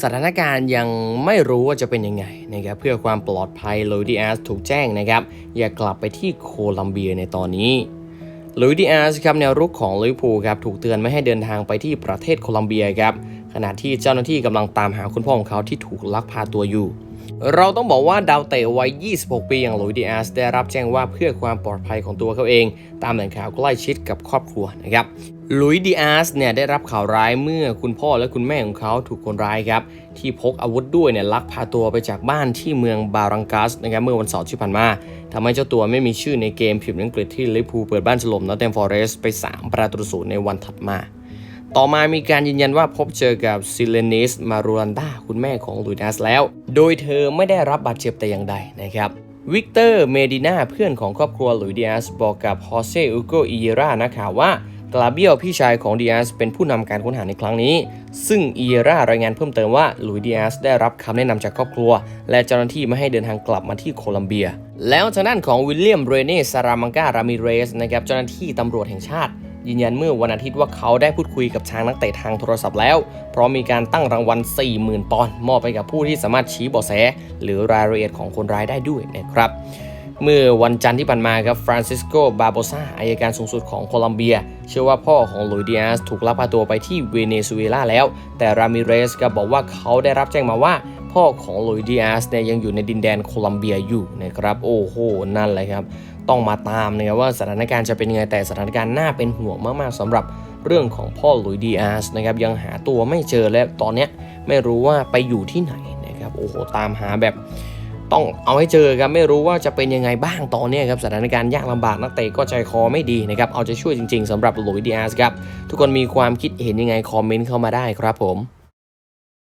สถานการณ์ยังไม่รู้ว่าจะเป็นยังไงนะครับเพื่อความปลอดภัยลุยดิอาสถูกแจ้งนะครับ อย่ากลับไปที่โคลัมเบียในตอนนี้ลุยดิอาสครับแนวรุกของลิเวอร์พูลครับถูกเตือนไม่ให้เดินทางไปที่ประเทศโคลัมเบียครับขณะที่เจ้าหน้าที่กำลังตามหาคุณพ่อของเขาที่ถูกลักพาตัวอยู่ เราต้องบอกว่าดาวเตะวัย 26 ปีอย่างลุยดิอาสได้รับแจ้งว่าเพื่อความปลอดภัยของตัวเขาเอง ตามแหล่งข่าวใกล้ชิดกับครอบครัวนะครับ ลุยดิอาสเนี่ยได้รับข่าวร้ายเมื่อคุณพ่อและคุณแม่ของเขาถูกคนร้ายครับ ที่พกอาวุธด้วยเนี่ยลักพาตัวไปจากบ้านที่เมืองบารังกัสนะครับเมื่อวันเสาร์ที่ผ่านมาทำให้เจ้าตัวไม่มีชื่อในเกมผิวอังกฤษที่ลิเวอร์พูลเปิดบ้านฉลมนอตเทมฟอเรสไป 3 ประตูศูนย์ในวันถัดมา ต่อมามีการยืนยันว่าพบเจอกับซิเลนิสมารูรันดาคุณแม่ของลุยดัสแล้ว โดยเธอไม่ได้รับบาดเจ็บแต่อย่างใดนะครับวิกเตอร์เมดินาเพื่อนของครอบครัวลุยดิอาสบอกกับฮอเซอุโกอิเยรานักข่าวว่า กลาเบียลพี่ชายของดิอาสเป็นผู้นำการค้นหาในครั้งนี้ ซึ่งอิเยรารายงานเพิ่มเติมว่าลุยดิอาสได้รับคำแนะนำจากครอบครัว และเจ้าหน้าที่ไม่ให้เดินทางกลับมาที่โคลัมเบีย แล้วทางด้านของวิลเลียมเรเน่ซารามังการามิเรสนะครับเจ้าหน้าที่ตำรวจแห่งชาติยืนยันเมื่อวันอาทิตย์ว่าเขาได้พูดคุยกับทางนักเตะทางโทรศัพท์แล้ว เพราะมีการตั้งรางวัล 40,000 ปอนด์มอบไปกับผู้ที่สามารถชี้เบาะแส หรือรายละเอียดของคนร้ายได้ด้วยนะครับ เมื่อวันจันทร์ที่ผ่านมาครับฟรานซิสโก บาโบซาอายการสูงสุดของโคลัมเบีย เชื่อว่าพ่อของลุยดิอาสถูกลักพาตัวไปที่เวเนซุเอลาแล้ว แต่รามิเรสก็บอกว่าเขาได้รับแจ้งมาว่าพ่อของลุยดิอาสเนี่ยยังอยู่ในดินแดนโคลัมเบียอยู่นะครับโอ้โหนั่นเลยครับ ต้องมาตามนะครับว่าสถานการณ์จะเป็นยังไงแต่สถานการณ์น่าเป็นห่วงมากๆสำหรับเรื่องของพ่อลุยดิอาสนะครับยังหาตัวไม่เจอและตอนเนี้ยไม่รู้ว่าไปอยู่ที่ไหนนะครับโอ้โหตามหาแบบ ต้องเอาให้เจอครับไม่รู้ว่าจะเป็นยังไงบ้างตอนนี้ครับสถานการณ์ยากลำบากนักเตะก็ใจคอไม่ดีนะครับเอาใจช่วยจริงๆสำหรับหลุยดิอาสครับทุกคนมีความคิดเห็นยังไงคอมเมนต์เข้ามาได้ครับผม